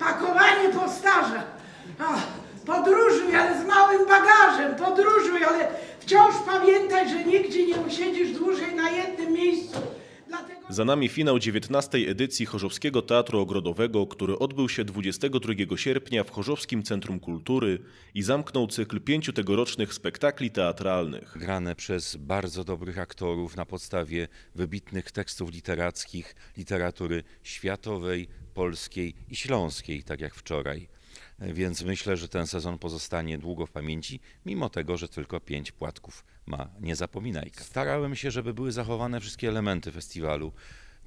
pakowanie postarza. Ach, podróżuj, ale z małym bagażem, podróżuj, ale wciąż pamiętaj, że nigdzie nie usiedzisz dłużej na jednym miejscu. Za nami finał 19. edycji Chorzowskiego Teatru Ogrodowego, który odbył się 22 sierpnia w Chorzowskim Centrum Kultury i zamknął cykl pięciu tegorocznych spektakli teatralnych. grane przez bardzo dobrych aktorów na podstawie wybitnych tekstów literackich, literatury światowej, polskiej i śląskiej, tak jak wczoraj. Więc myślę, że ten sezon pozostanie długo w pamięci, mimo tego, że tylko pięć płatków ma niezapominajka. Starałem się, żeby były zachowane wszystkie elementy festiwalu,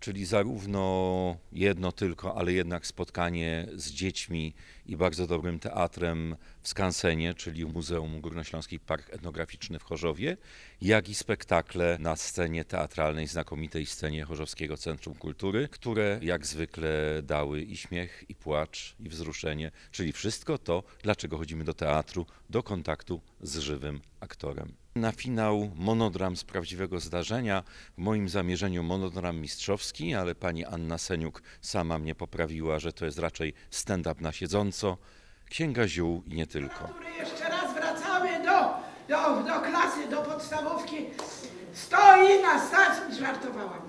czyli zarówno jedno tylko, ale jednak spotkanie z dziećmi i bardzo dobrym teatrem w Skansenie, czyli w Muzeum Górnośląski Park Etnograficzny w Chorzowie, jak i spektakle na scenie teatralnej, znakomitej scenie Chorzowskiego Centrum Kultury, które jak zwykle dały i śmiech, i płacz, i wzruszenie, czyli wszystko to, dlaczego chodzimy do teatru, do kontaktu z żywym aktorem. Na finał monodram z prawdziwego zdarzenia, w moim zamierzeniu monodram mistrzowski, ale pani Anna Seniuk sama mnie poprawiła, że to jest raczej stand-up na siedząco, księga ziół i nie tylko. Jeszcze raz wracamy do, do, do klasy, do podstawówki. Stoi na stacji, żartowałam.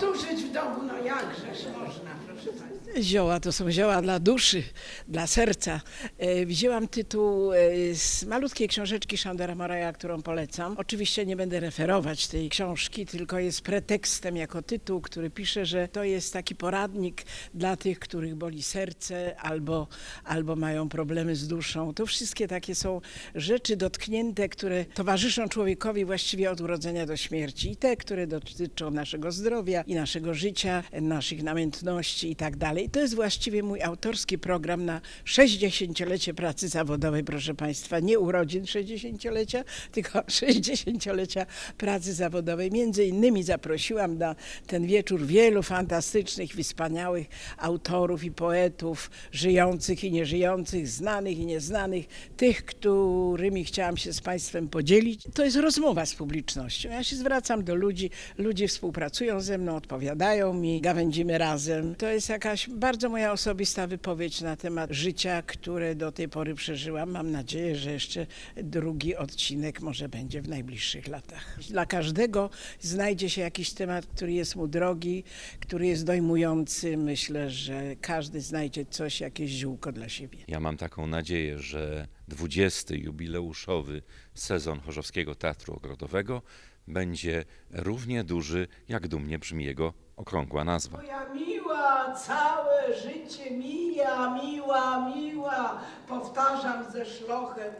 Powtórzyć w domu, no jakżeż można, proszę Państwa. Zioła to są zioła dla duszy, dla serca. E, Wzięłam tytuł e, z malutkiej książeczki Szandera Moraja, którą polecam. Oczywiście nie będę referować tej książki, tylko jest pretekstem jako tytuł, który pisze, że to jest taki poradnik dla tych, których boli serce albo, albo mają problemy z duszą. To wszystkie takie są rzeczy dotknięte, które towarzyszą człowiekowi właściwie od urodzenia do śmierci. I te, które dotyczą naszego zdrowia i naszego życia, naszych namiętności i tak dalej. To jest właściwie mój autorski program na 60-lecie pracy zawodowej, proszę Państwa. Nie urodzin 60-lecia, tylko 60-lecia pracy zawodowej. Między innymi zaprosiłam na ten wieczór wielu fantastycznych wspaniałych autorów i poetów, żyjących i nieżyjących, znanych i nieznanych, tych, którymi chciałam się z Państwem podzielić. To jest rozmowa z publicznością. Ja się zwracam do ludzi, ludzie współpracują ze mną, odpowiadają mi, gawędzimy razem. To jest jakaś bardzo moja osobista wypowiedź na temat życia, które do tej pory przeżyłam. Mam nadzieję, że jeszcze drugi odcinek może będzie w najbliższych latach. Dla każdego znajdzie się jakiś temat, który jest mu drogi, który jest dojmujący. Myślę, że każdy znajdzie coś, jakieś ziółko dla siebie. Ja mam taką nadzieję, że 20. jubileuszowy sezon Chorzowskiego Teatru Ogrodowego będzie równie duży, jak dumnie brzmi jego okrągła nazwa. Moja miła, całe życie mija, miła, miła, powtarzam ze szlochem.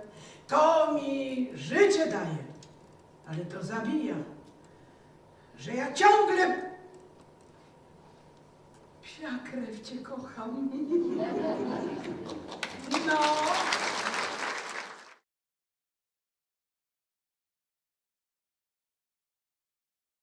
To mi życie daje, ale to zabija, że ja ciągle psia krew cię kocham. No.